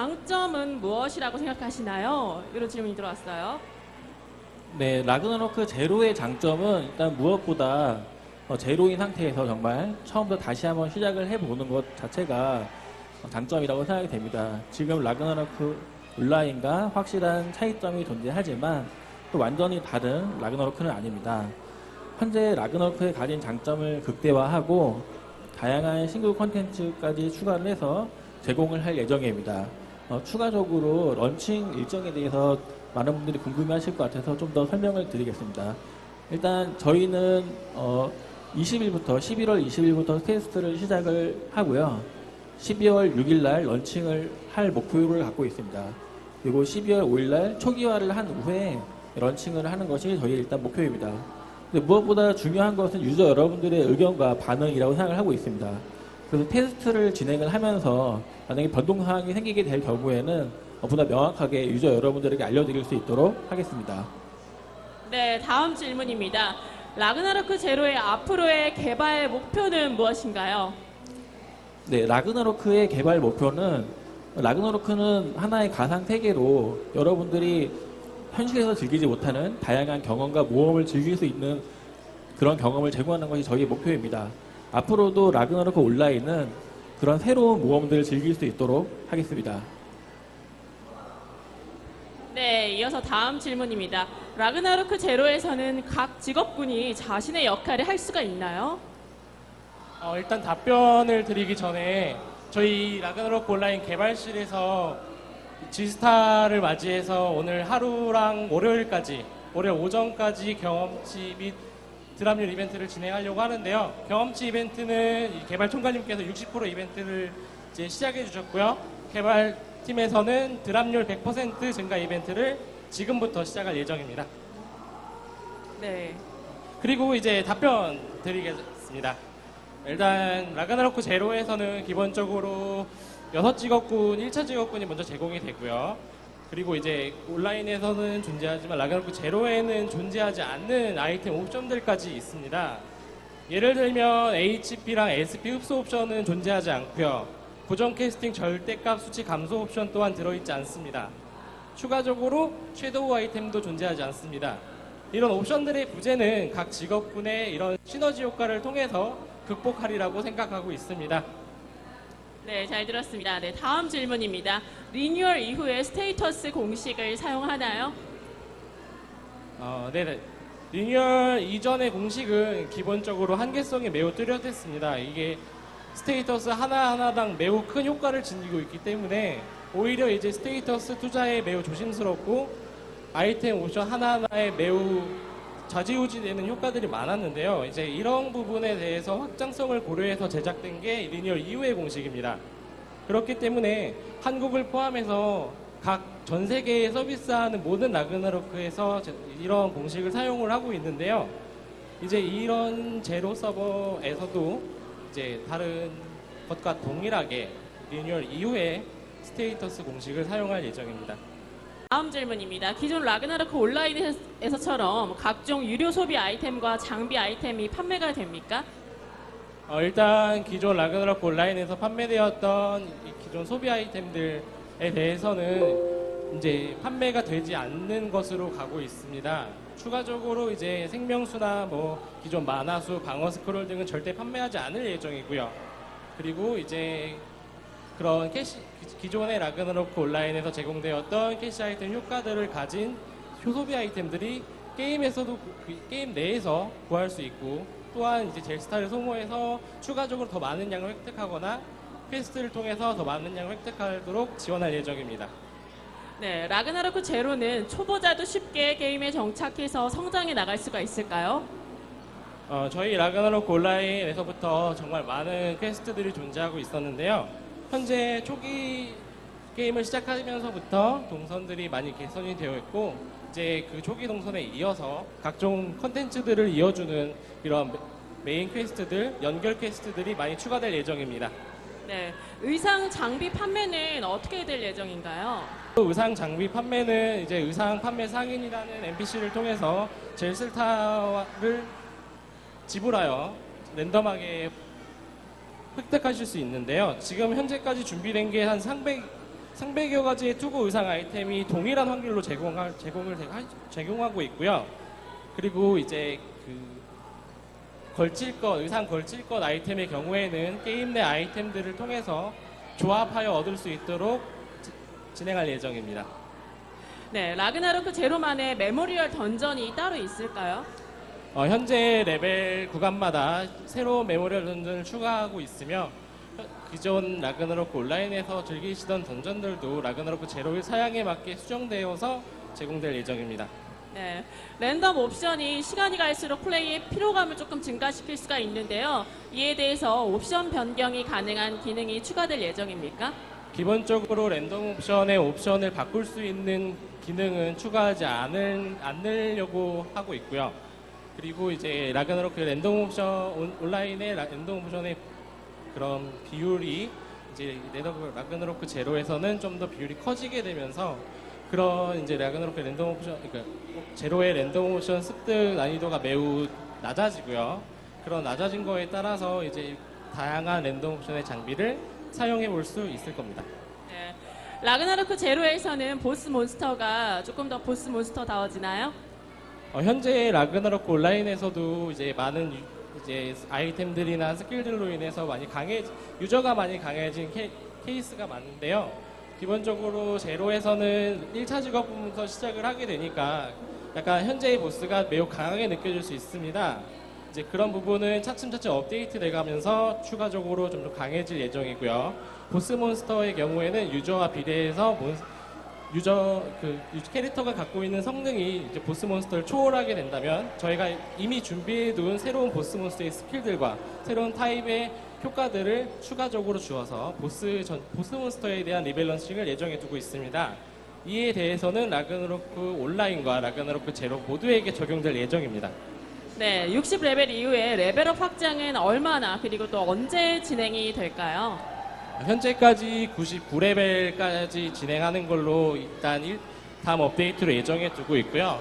장점은 무엇이라고 생각하시나요? 이런 질문이 들어왔어요. 네, 라그나로크 제로의 장점은 일단 무엇보다 어, 제로인 상태에서 정말 처음부터 다시 한번 시작을 해보는 것 자체가 어, 장점이라고 생각이 됩니다. 지금 라그나로크 온라인과 확실한 차이점이 존재하지만 또 완전히 다른 라그나로크는 아닙니다. 현재 라그나로크의 가진 장점을 극대화하고 다양한 신규 콘텐츠까지 추가를 해서 제공을 할 예정입니다. 어, 추가적으로 런칭 일정에 대해서 많은 분들이 궁금해하실 것 같아서 좀 더 설명을 드리겠습니다. 일단 저희는 어, 20일부터 11월 20일부터 테스트를 시작을 하고요. 12월 6일 날 런칭을 할 목표를 갖고 있습니다. 그리고 12월 5일 날 초기화를 한 후에 런칭을 하는 것이 저희 일단 목표입니다. 무엇보다 중요한 것은 유저 여러분들의 의견과 반응이라고 생각을 하고 있습니다. 그래서 테스트를 진행을 하면서 만약에 변동 사항이 생기게 될 경우에는 보다 명확하게 유저 여러분들에게 알려드릴 수 있도록 하겠습니다. 네, 다음 질문입니다. 라그나로크 제로의 앞으로의 개발 목표는 무엇인가요? 네, 라그나로크의 개발 목표는 라그나로크는 하나의 가상 세계로 여러분들이 현실에서 즐기지 못하는 다양한 경험과 모험을 즐길 수 있는 그런 경험을 제공하는 것이 저희의 목표입니다. 앞으로도 라그나로크 온라인은 그런 새로운 모험들을 즐길 수 있도록 하겠습니다. 네, 이어서 다음 질문입니다. 라그나로크 제로에서는 각 직업군이 자신의 역할을 할 수가 있나요? 어, 일단 답변을 드리기 전에 저희 라그나로크 온라인 개발실에서 지스타를 맞이해서 오늘 하루랑 월요일까지 월요일 오전까지 경험치 및 드랍률 이벤트를 진행하려고 하는데요. 경험치 이벤트는 이 개발 총괄님께서 60% 이벤트를 이제 시작해 주셨고요. 개발팀에서는 드랍률 100% 증가 이벤트를 지금부터 시작할 예정입니다. 네. 그리고 이제 답변 드리겠습니다. 일단 라가나로크 제로에서는 기본적으로 6 직업군, 1차 직업군이 먼저 제공이 되고요. 그리고 이제 온라인에서는 존재하지만 라가나로크 제로에는 존재하지 않는 아이템 옵션들까지 있습니다. 예를 들면 HP랑 SP 흡수 옵션은 존재하지 않고요. 고정 캐스팅 절대값 수치 감소 옵션 또한 들어있지 않습니다. 추가적으로 섀도우 아이템도 존재하지 않습니다. 이런 옵션들의 부재는 각 직업군의 이런 시너지 효과를 통해서 극복하리라고 생각하고 있습니다. 네, 잘 들었습니다. 네, 다음 질문입니다. 리뉴얼 이후에 스테이터스 공식을 사용하나요? 어, 네 네. 리뉴얼 이전의 공식은 기본적으로 한계성이 매우 뚜렷했습니다. 이게 스테이터스 하나하나당 매우 큰 효과를 지니고 있기 때문에 오히려 이제 스테이터스 투자에 매우 조심스럽고 아이템 옵션 하나하나에 매우 좌지우지되는 효과들이 많았는데요. 이제 이런 부분에 대해서 확장성을 고려해서 제작된 게 리뉴얼 이후의 공식입니다. 그렇기 때문에 한국을 포함해서 각 전 세계에 서비스하는 모든 라그나로크에서 제- 이런 공식을 사용을 하고 있는데요. 이제 이런 제로 서버에서도 이제 다른 것과 동일하게 리뉴얼 이후에 스테이터스 공식을 사용할 예정입니다. 다음 질문입니다. 기존 라그나로크 온라인에서처럼 각종 유료 소비 아이템과 장비 아이템이 판매가 됩니까? 어, 일단 기존 라그나로크 온라인에서 판매되었던 이 기존 소비 아이템들에 대해서는 이제 판매가 되지 않는 것으로 가고 있습니다. 추가적으로 이제 생명수나 뭐 기존 만화수, 방어 스크롤 등은 절대 판매하지 않을 예정이고요. 그리고 이제 그런 캐시 기- 기존의 라그나로크 온라인에서 제공되었던 캐시 아이템 효과들을 가진 효소비 아이템들이 게임에서도 구- 그 게임 내에서 구할 수 있고 또한 이제 젤스타를 소모해서 추가적으로 더 많은 양을 획득하거나 퀘스트를 통해서 더 많은 양을 획득하도록 지원할 예정입니다. 네, 라그나로크 제로는 초보자도 쉽게 게임에 정착해서 성장해 나갈 수가 있을까요? 어, 저희 라그나로크 온라인에서부터 정말 많은 퀘스트들이 존재하고 있었는데요. 현재 초기 게임을 시작하면서부터 동선들이 많이 개선이 되어 있고 이제 그 초기 동선에 이어서 각종 컨텐츠들을 이어주는 이런 메- 메인 퀘스트들, 연결 퀘스트들이 많이 추가될 예정입니다. 네, 의상 장비 판매는 어떻게 될 예정인가요? 또 의상 장비 판매는 이제 의상 판매 상인이라는 NPC를 통해서 젤슬타를 지불하여 랜덤하게 획득하실 수 있는데요. 지금 현재까지 준비된 게 한 300, 300여 가지의 투구 의상 아이템이 동일한 확률로 제공할, 제공을 제공하고 있고요. 그리고 이제 그 걸칠 것, 의상 걸칠 것 아이템의 경우에는 게임 내 아이템들을 통해서 조합하여 얻을 수 있도록 지- 진행할 예정입니다. 네, 라그나로크 제로만의 메모리얼 던전이 따로 있을까요? 어, 현재 레벨 구간마다 새로운 메모리얼 던전을 추가하고 있으며 현- 기존 라그나로크 온라인에서 즐기시던 던전들도 라그나로크 제로의 사양에 맞게 수정되어서 제공될 예정입니다. 네, 랜덤 옵션이 시간이 갈수록 플레이의 피로감을 조금 증가시킬 수가 있는데요. 이에 대해서 옵션 변경이 가능한 기능이 추가될 예정입니까? 기본적으로 랜덤 옵션의 옵션을 바꿀 수 있는 기능은 추가하지 않을, 않으려고 하고 있고요. 그리고 이제 라그나로크 랜덤 옵션 온- 온라인의 라- 랜덤 옵션의 그런 비율이 이제 라그나로크 제로에서는 좀 더 비율이 커지게 되면서 그런 이제 라그나로크 랜덤 옵션 그러니까 제로의 랜덤 옵션 습득 난이도가 매우 낮아지고요. 그런 낮아진 거에 따라서 이제 다양한 랜덤 옵션의 장비를 사용해 볼 수 있을 겁니다. 네, 라그나로크 제로에서는 보스 몬스터가 조금 더 보스 몬스터다워지나요? 어, 현재 라그나로크 온라인에서도 이제 많은 유- 이제 아이템들이나 스킬들로 인해서 많이 강해 유저가 많이 강해진 케, 케이스가 많은데요. 기본적으로 제로에서는 1차 직업부터 시작을 하게 되니까 약간 현재의 보스가 매우 강하게 느껴질 수 있습니다. 이제 그런 부분은 차츰차츰 업데이트 돼가면서 추가적으로 좀 더 강해질 예정이고요. 보스 몬스터의 경우에는 유저와 비례해서 몬, 유저 그 유- 캐릭터가 갖고 있는 성능이 이제 보스 몬스터를 초월하게 된다면 저희가 이미 준비해둔 새로운 보스 몬스터의 스킬들과 새로운 타입의 효과들을 추가적으로 주어서 보스 전, 보스 몬스터에 대한 리밸런싱을 예정해 두고 있습니다. 이에 대해서는 라그나로크 온라인과 라그나로크 제로 모두에게 적용될 예정입니다. 네, 60레벨 이후에 레벨업 확장은 얼마나 그리고 또 언제 진행이 될까요? 현재까지 99레벨까지 진행하는 걸로 일단 일- 다음 업데이트로 예정해 두고 있고요.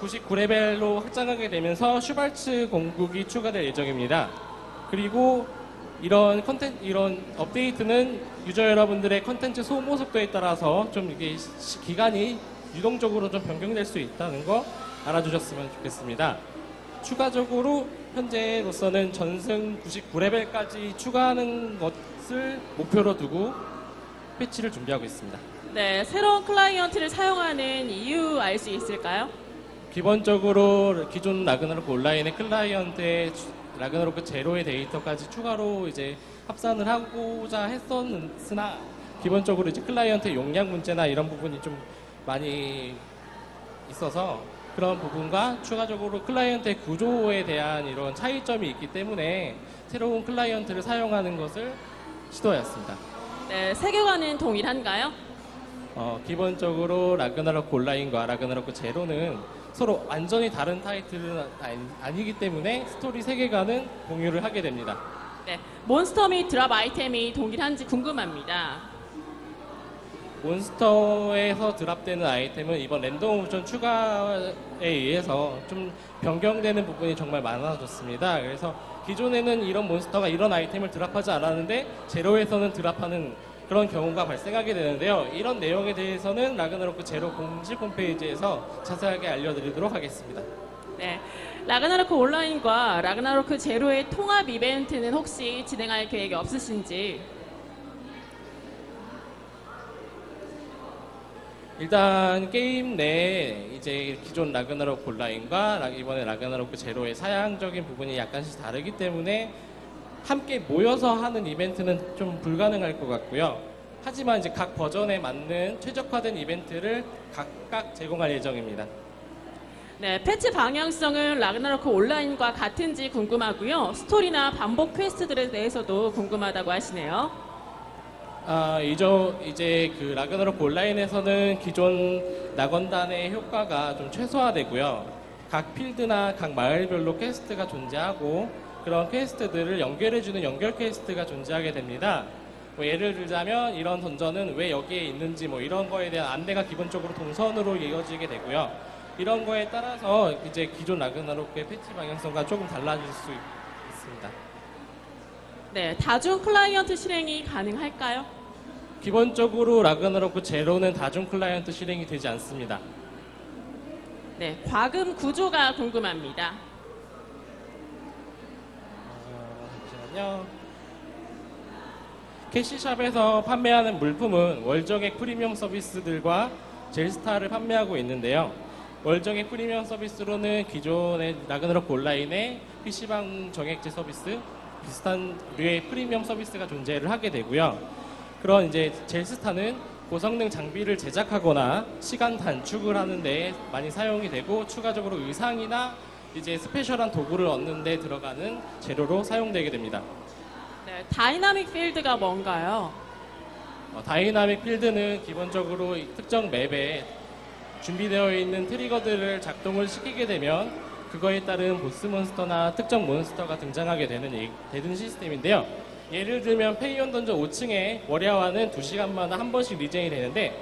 99레벨로 확장하게 되면서 슈발츠 공국이 추가될 예정입니다. 그리고 이런 컨텐 이런 업데이트는 유저 여러분들의 컨텐츠 소모 속도에 따라서 좀 이게 시- 기간이 유동적으로 좀 변경될 수 있다는 거 알아주셨으면 좋겠습니다. 추가적으로 현재로서는 전승 99레벨까지 추가하는 것 을 목표로 두고 패치를 준비하고 있습니다. 네, 새로운 클라이언트를 사용하는 이유 알 수 있을까요? 기본적으로 기존 라그나로크 온라인의 클라이언트의 주- 라그나로크 제로의 데이터까지 추가로 이제 합산을 하고자 했었으나 기본적으로 이제 클라이언트 용량 문제나 이런 부분이 좀 많이 있어서 그런 부분과 추가적으로 클라이언트의 구조에 대한 이런 차이점이 있기 때문에 새로운 클라이언트를 사용하는 것을 시도하였습니다. 네, 세계관은 동일한가요? 어, 기본적으로 라그나로크 온라인과 라그나로크 제로는 서로 완전히 다른 타이틀은 아니, 아니 기 때문에 스토리 세계관은 공유를 하게 됩니다. 네, 몬스터 및 드랍 아이템이 동일한지 궁금합니다. 몬스터에서 드랍되는 아이템은 이번 랜덤 옵션 추가에 의해서 좀 변경되는 부분이 정말 많아졌습니다. 그래서 기존에는 이런 몬스터가 이런 아이템을 드랍하지 않았는데 제로에서는 드랍하는 그런 경우가 발생하게 되는데요. 이런 내용에 대해서는 라그나로크 제로 공식 홈페이지에서 자세하게 알려드리도록 하겠습니다. 네, 라그나로크 온라인과 라그나로크 제로의 통합 이벤트는 혹시 진행할 계획이 없으신지? 일단 게임 내에 이제 기존 라그나로크 온라인과 라- 이번에 라그나로크 제로의 사양적인 부분이 약간씩 다르기 때문에 함께 모여서 하는 이벤트는 좀 불가능할 것 같고요. 하지만 이제 각 버전에 맞는 최적화된 이벤트를 각각 제공할 예정입니다. 네, 패치 방향성은 라그나로크 온라인과 같은지 궁금하고요. 스토리나 반복 퀘스트들에 대해서도 궁금하다고 하시네요. 아, 이저, 이제 그 라그나로크 온라인에서는 기존 낙원단의 효과가 좀 최소화되고요. 각 필드나 각 마을별로 퀘스트가 존재하고 그런 퀘스트들을 연결해주는 연결 퀘스트가 존재하게 됩니다. 뭐 예를 들자면 이런 던전은 왜 여기에 있는지 뭐 이런 거에 대한 안내가 기본적으로 동선으로 이어지게 되고요. 이런 거에 따라서 이제 기존 라그나로크의 패치 방향성과 조금 달라질 수 있- 있습니다. 네, 다중 클라이언트 실행이 가능할까요? 기본적으로 라그나로크 제로는 다중 클라이언트 실행이 되지 않습니다. 네, 과금 구조가 궁금합니다. 어, 잠시만요. 캐시샵에서 판매하는 물품은 월정액 프리미엄 서비스들과 젤스타를 판매하고 있는데요. 월정액 프리미엄 서비스로는 기존의 라그나로크 온라인의 PC방 정액제 서비스 비슷한 류의 프리미엄 서비스가 존재를 하게 되고요. 그런 이제 젤스타는 고성능 장비를 제작하거나 시간 단축을 하는 데 많이 사용이 되고 추가적으로 의상이나 이제 스페셜한 도구를 얻는 데 들어가는 재료로 사용되게 됩니다. 네, 다이나믹 필드가 뭔가요? 어, 다이나믹 필드는 기본적으로 이 특정 맵에 준비되어 있는 트리거들을 작동을 시키게 되면 그거에 따른 보스 몬스터나 특정 몬스터가 등장하게 되는, 이- 되는 시스템인데요. 예를 들면 페이온 던전 5층에 월야와는 2시간마다 한 번씩 리젠이 되는데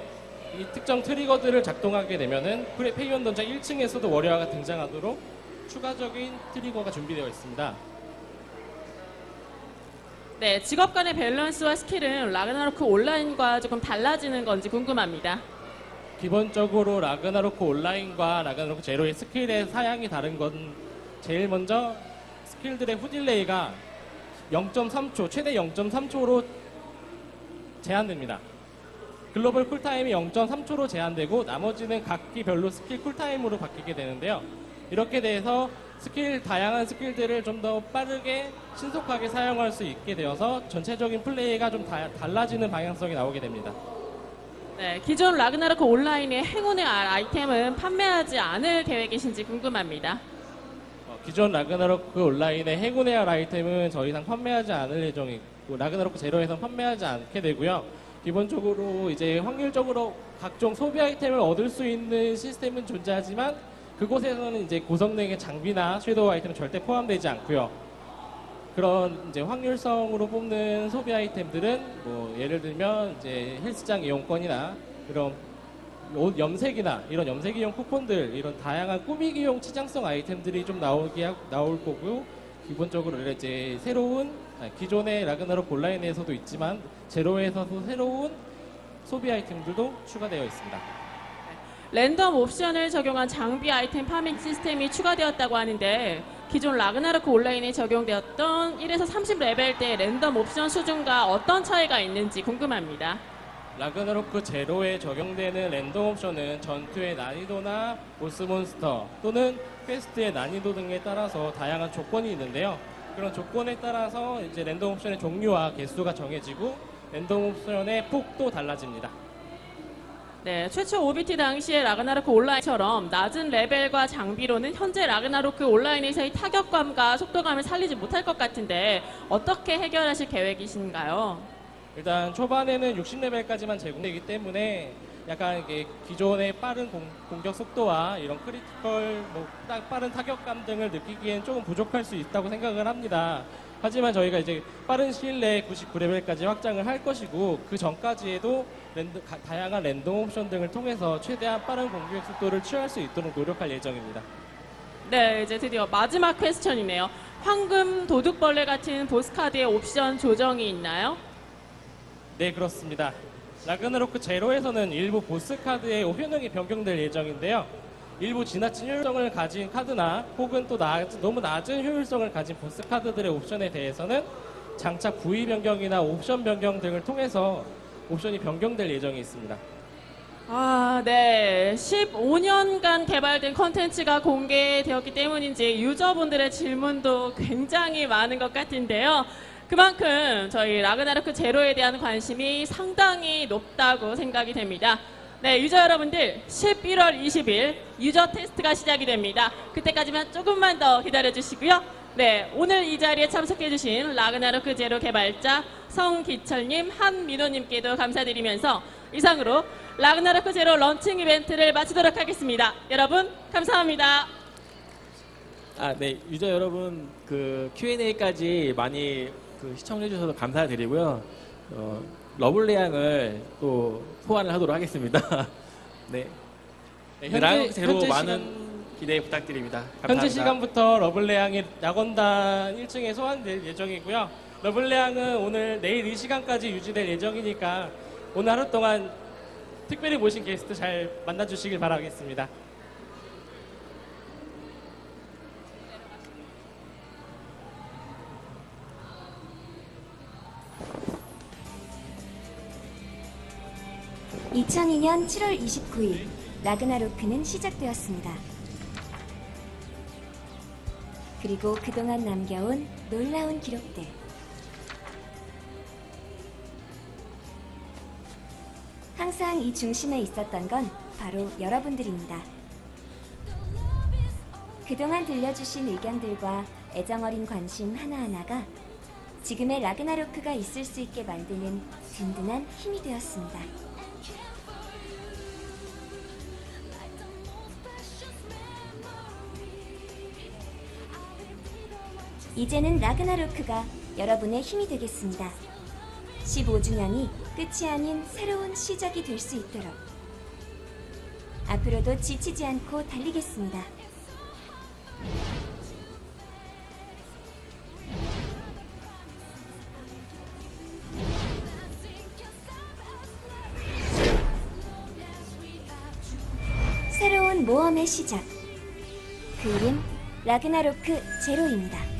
이 특정 트리거들을 작동하게 되면은 페이온 던전 1층에서도 월야가 등장하도록 추가적인 트리거가 준비되어 있습니다. 네, 직업 간의 밸런스와 스킬은 라그나로크 온라인과 조금 달라지는 건지 궁금합니다. 기본적으로 라그나로크 온라인과 라그나로크 제로의 스킬의 사양이 다른 건 제일 먼저 스킬들의 후딜레이가 0.3초, 최대 0.3초로 제한됩니다. 글로벌 쿨타임이 0.3초로 제한되고 나머지는 각기별로 스킬 쿨타임으로 바뀌게 되는데요. 이렇게 돼서 스킬 다양한 스킬들을 좀 더 빠르게 신속하게 사용할 수 있게 되어서 전체적인 플레이가 좀 다- 달라지는 방향성이 나오게 됩니다. 네, 기존 라그나로크 온라인의 행운의 아- 아이템은 판매하지 않을 계획이신지 궁금합니다. 어, 기존 라그나로크 온라인의 알 아이템은 더 이상 판매하지 않을 예정이고 라그나로크 제로에선 판매하지 않게 되고요. 기본적으로 이제 확률적으로 각종 소비 아이템을 얻을 수 있는 시스템은 존재하지만 그곳에서는 이제 고성능의 장비나 섀도우 아이템은 절대 포함되지 않고요. 그런 이제 확률성으로 뽑는 소비 아이템들은 뭐 예를 들면 이제 헬스장 이용권이나 그런 옷 염색이나 이런 염색 이용 쿠폰들 이런 다양한 꾸미기용 치장성 아이템들이 좀 나오기 하- 나올 거고요. 기본적으로 이제 새로운 아, 기존의 라그나로크 온라인에서도 있지만 제로에서도 새로운 소비 아이템들도 추가되어 있습니다. 랜덤 옵션을 적용한 장비 아이템 파밍 시스템이 추가되었다고 하는데 기존 라그나로크 온라인에 적용되었던 1에서 30레벨 때 랜덤 옵션 수준과 어떤 차이가 있는지 궁금합니다. 라그나로크 제로에 적용되는 랜덤 옵션은 전투의 난이도나 보스 몬스터 또는 퀘스트의 난이도 등에 따라서 다양한 조건이 있는데요. 그런 조건에 따라서 이제 랜덤 옵션의 종류와 개수가 정해지고 랜덤 옵션의 폭도 달라집니다. 네, 최초 OBT 당시의 라그나로크 온라인처럼 낮은 레벨과 장비로는 현재 라그나로크 온라인에서의 타격감과 속도감을 살리지 못할 것 같은데 어떻게 해결하실 계획이신가요? 일단 초반에는 60레벨까지만 제공되기 때문에 약간 이게 기존의 빠른 공, 격 속도와 이런 크리티컬 뭐 딱 빠른 타격감 등을 느끼기엔 조금 부족할 수 있다고 생각을 합니다. 하지만 저희가 이제 빠른 시일 내에 99레벨까지 확장을 할 것이고 그 전까지에도 랜드, 가- 다양한 랜덤 옵션 등을 통해서 최대한 빠른 공격 속도를 취할 수 있도록 노력할 예정입니다. 네, 이제 드디어 마지막 퀘스천이네요. 황금 도둑벌레 같은 보스카드의 옵션 조정이 있나요? 네, 그렇습니다. 라그나로크 제로에서는 일부 보스 카드의 효능이 변경될 예정인데요. 일부 지나친 효율성을 가진 카드나 혹은 또 낮- 너무 낮은 효율성을 가진 보스 카드들의 옵션에 대해서는 장착 부위 변경이나 옵션 변경 등을 통해서 옵션이 변경될 예정이 있습니다. 아, 네. 15년간 개발된 컨텐츠가 공개되었기 때문인지 유저분들의 질문도 굉장히 많은 것 같은데요. 그만큼 저희 라그나로크 제로에 대한 관심이 상당히 높다고 생각이 됩니다. 네, 유저 여러분들 11월 20일 유저 테스트가 시작이 됩니다. 그때까지만 조금만 더 기다려 주시고요. 네, 오늘 이 자리에 참석해 주신 라그나로크 제로 개발자 성기철님, 한민호님께도 감사드리면서 이상으로 라그나로크 제로 런칭 이벤트를 마치도록 하겠습니다. 여러분 감사합니다. 아, 네. 유저 여러분, 그 Q&A까지 많이 그 시청해 주셔서 감사드리고요. 어, 러블리 양을 또 소환을 하도록 하겠습니다. 네. 네, 네, 라그 제로 현재 많은 기대 부탁드립니다. 감사합니다. 현재 시간부터 러블레양이 낙원단 1층에 소환될 예정이고요. 러블레양은 오늘 내일 이 시간까지 유지될 예정이니까 오늘 하루 동안 특별히 모신 게스트 잘 만나주시길 바라겠습니다. (2002년 7월 29일) 라그나로크는 시작되었습니다. 그리고 그동안 남겨온 놀라운 기록들. 항상 이 중심에 있었던 건 바로 여러분들입니다. 그동안 들려주신 의견들과 애정어린 관심 하나하나가 지금의 라그나로크가 있을 수 있게 만드는 든든한 힘이 되었습니다. 이제는 라그나로크가 여러분의 힘이 되겠습니다. 15주년이 끝이 아닌 새로운 시작이 될 수 있도록 앞으로도 지치지 않고 달리겠습니다. 새로운 모험의 시작. 그 이름 라그나로크 제로입니다.